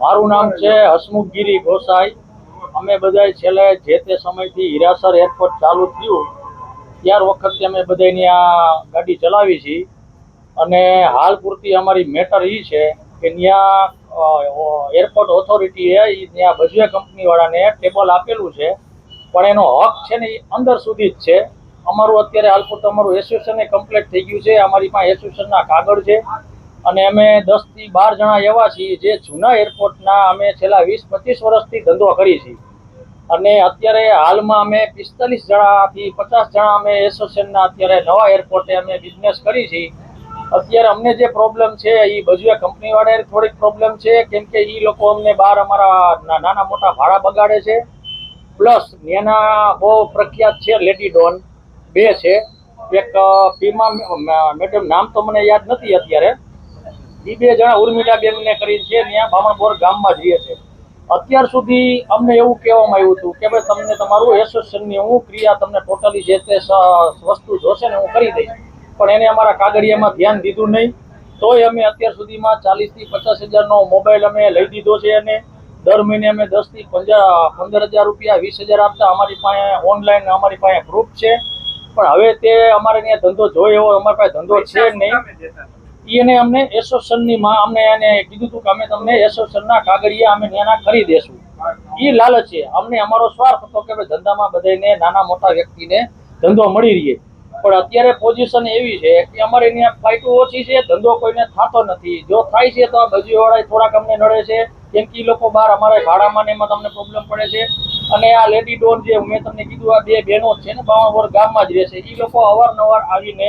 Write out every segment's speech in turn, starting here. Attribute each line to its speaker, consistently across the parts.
Speaker 1: મારું નામ છે હસમુખગીરી ગોસાઈ. અમે બધાય છેલ્લે જે તે સમયથી હિરાસર એરપોર્ટ ચાલુ થયું, ત્યાર વખતથી અમે બધાની આ ગાડી ચલાવી છીએ અને હાલ પૂરતી અમારી મેટર એ છે કે ત્યાં એરપોર્ટ ઓથોરિટીએ એ ત્યાં બજવે કંપનીવાળાને ટેબલ આપેલું છે. પણ એનો હક છે ને એ અંદર સુધી જ છે. અમારું અત્યારે હાલ પૂરતું અમારું એસોસિએશન કમ્પ્લીટ થઈ ગયું છે. અમારી પાસે એસોસિએશનના કાગળ છે. અને અમે દસથી બાર જણા એવા છીએ જે જૂના એરપોર્ટના અમે છેલ્લા વીસ, પચીસ વર્ષથી ધંધો કરી છીએ. અને અત્યારે હાલમાં અમે પિસ્તાલીસ જણાથી પચાસ જણા અમે એસોસિએશનના અત્યારે નવા એરપોર્ટે અમે બિઝનેસ કરી છીએ. અત્યારે અમને જે પ્રોબ્લેમ છે, એ બજવે કંપનીવાળાએ થોડીક પ્રોબ્લેમ છે, કેમ કે એ લોકો અમને બહાર અમારા નાના મોટા ભાડા બગાડે છે. પ્લસ એના બહુ પ્રખ્યાત છે લેડી ડોન બે છે. એક પીમા મેડમ, નામ તો મને યાદ નથી અત્યારે. એ બે જણા ઉર્મિલા બેન ને કરી છે ત્યાં બામણપોર ગામમાં જઈએ છે. અત્યાર સુધી અમને એવું કહેવામાં આવ્યું હતું કે ભાઈ તમને તમારું એસોસિએશનની હું ક્રિયા તમને ટોટલી જે તે વસ્તુ જોશે ને હું કરી દઈશ. પણ એને અમારા કાગળિયામાં ધ્યાન દીધું નહીં. તોય અમે અત્યાર સુધીમાં ચાલીસથી પચાસ હજારનો મોબાઈલ અમે લઈ દીધો છે અને દર મહિને અમે દસથી પંદર પંદર હજાર રૂપિયા, વીસ હજાર આપતા અમારી પાસે ઓનલાઈન અમારી પાસે પ્રૂફ છે. પણ હવે તે અમારે ત્યાં ધંધો જોઈએ એવો અમારી પાસે ધંધો છે નહીં. એને અમને એસોસિએશનની માં, અમને એને કીધું હતું કે અમે તમને એસોસિએશનના કાગળિયા અમે ત્યાંના કરી દેશું. એ લાલચ છે. અમને અમારો સ્વાર્થ હતો કે ધંધામાં બધાને નાના મોટા વ્યક્તિને ધંધો મળી રહીએ પણ અત્યારે પોઝિશન એવી છે કે અમારે અહીંયા ફ્લાઇટો ઓછી છે, ધંધો કોઈને થતો નથી. જો થાય છે તો આ ભજીવાળા થોડાક અમને નડે છે. કેમ કે લોકો બહાર અમારે ભાડામાં એમાં તમને પ્રોબ્લેમ પડે છે. અને આ લેડી ડોન જે મેં તમને કીધું, આ બે બહેનો છે ને બાવણવર ગામમાં જ રહે છે. એ લોકો અવારનવાર આવીને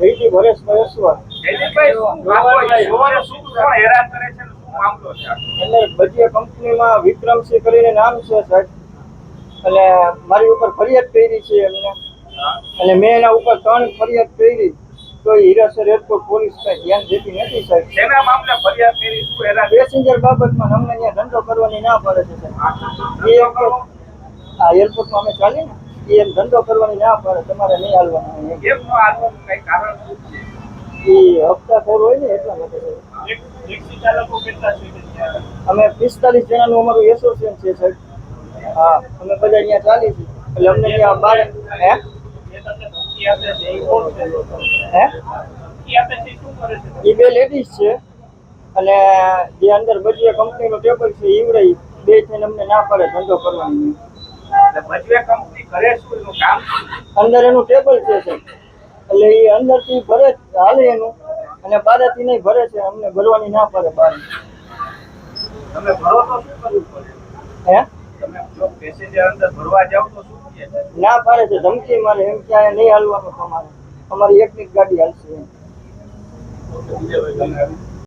Speaker 2: તમારું
Speaker 1: જયજી મહેશ્વર?
Speaker 3: એટલે બધી કંપનીમાં વિક્રમસિંહ કરીને નામ છે સાહેબ. અને મારી ઉપર ફરિયાદ કરી છે એમને. અને મેં એના ઉપર ત્રણ ફરિયાદ કરી તો હીરાસર એરપોર્ટ પોલીસ કઈ ધ્યાન દેતી નથી સાહેબ.
Speaker 2: શેના મામલે ફરિયાદ કરી શું એના
Speaker 3: પેસેન્જર બાબતમાં અમને ત્યાં ધંધો કરવાની ના પડે છે સાહેબ. એ એરપોર્ટમાં અમે ચાલીએ ને. એમ ધંધો કરવાની ના પડે તમારે નહીં હાલવાનું
Speaker 2: કેમ નો હાલવાનું કઈ કારણ છે?
Speaker 3: એ હપ્તા ખોર હોય ને એટલા માટે
Speaker 2: ટેક્સી ચાલકો કેટલા છે
Speaker 3: અમે પિસ્તાલીસ જણાનું અમારું એસોસિએશન છે સાહેબ. હા અમે બધા અહીંયા ચાલી છીએ. એટલે અમને ત્યાં બાર હે?
Speaker 2: એ
Speaker 3: બે લેડીઝ છે. અને જે અંદર બધી કંપનીનું ટેબલ છે ઈવડે બે થઈને અમને ના પડે ધંધો કરવાની. અંદર એનું ટેબલ છે એટલે એ અંદરથી ભરે હાલે એનું. અને બહારથી નહીં ભરે છે અમને ભરવાની ના પડે બહાર
Speaker 2: તમે ભરો તો શું કરવું પડે?
Speaker 3: હે?
Speaker 2: તમે જો પેસેન્જર અંદર ભરવા જાવ તો શું કહે છે?
Speaker 3: ના પાડે છે ધમકી મારે એમ ક્યાંય નહીં હાલવાનું તમારે. અમારી એકની એક ગાડી હાલશે. એમ